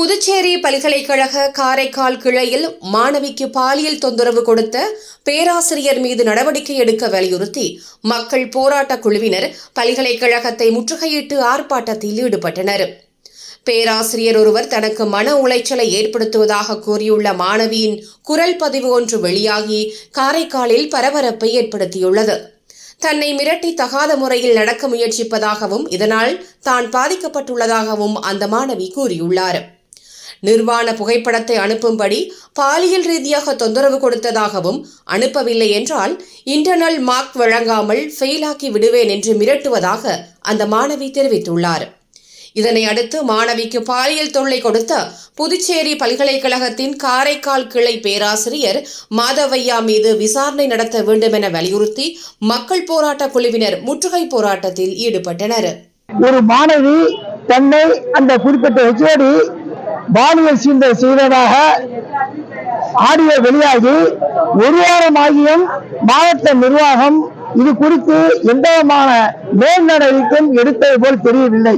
புதுச்சேரி பல்கலைக்கழக காரைக்கால் கிளையில் மாணவிக்கு பாலியல் தொந்தரவு கொடுத்த பேராசிரியர் மீது நடவடிக்கை எடுக்க வலியுறுத்தி மக்கள் போராட்டக் குழுவினர் பல்கலைக்கழகத்தை முற்றுகையிட்டு ஆர்ப்பாட்டத்தில் ஈடுபட்டனர். பேராசிரியர் ஒருவர் தனக்கு மன உளைச்சலை ஏற்படுத்துவதாக கூறியுள்ள மாணவியின் குரல் பதிவு ஒன்று வெளியாகி காரைக்காலில் பரபரப்பை ஏற்படுத்தியுள்ளது. தன்னை மிரட்டி தகாத முறையில் நடக்க முயற்சிப்பதாகவும் இதனால் தான் பாதிக்கப்பட்டுள்ளதாகவும் அந்த மாணவி கூறியுள்ளார். நிர்வாண புகைப்படத்தை அனுப்பும்படி பாலியல் ரீதியாக தொந்தரவு கொடுத்ததாகவும் அனுப்பவில்லை என்றால் இன்டர்னல் மார்க் வழங்காமல் ஃபெயிலாக்கி விடுவேன் என்று மிரட்டுவதாக அந்த மாணவி தெரிவித்துள்ளார். இதனை அடுத்து மாணவிக்கு பாலியல் தொல்லை கொடுத்த புதுச்சேரி பல்கலைக்கழகத்தின் காரைக்கால் கிளை பேராசிரியர் மாதவையா மீது விசாரணை நடத்த வேண்டும் என வலியுறுத்தி மக்கள் போராட்ட குழுவினர் முற்றுகை போராட்டத்தில் ஈடுபட்டனர். ஒரு மாணவி தன்னை அந்த குறிப்பிட்ட ஹெச்ஓடி பாலியல் சீண்டல் செய்ததாக ஆடியோ வெளியாகி ஒரு வாரம் ஆகியும் மாவட்ட நிர்வாகம் இது குறித்து எந்த விதமான மேல் நடவடிக்கையும் எடுத்தது போல் தெரியவில்லை.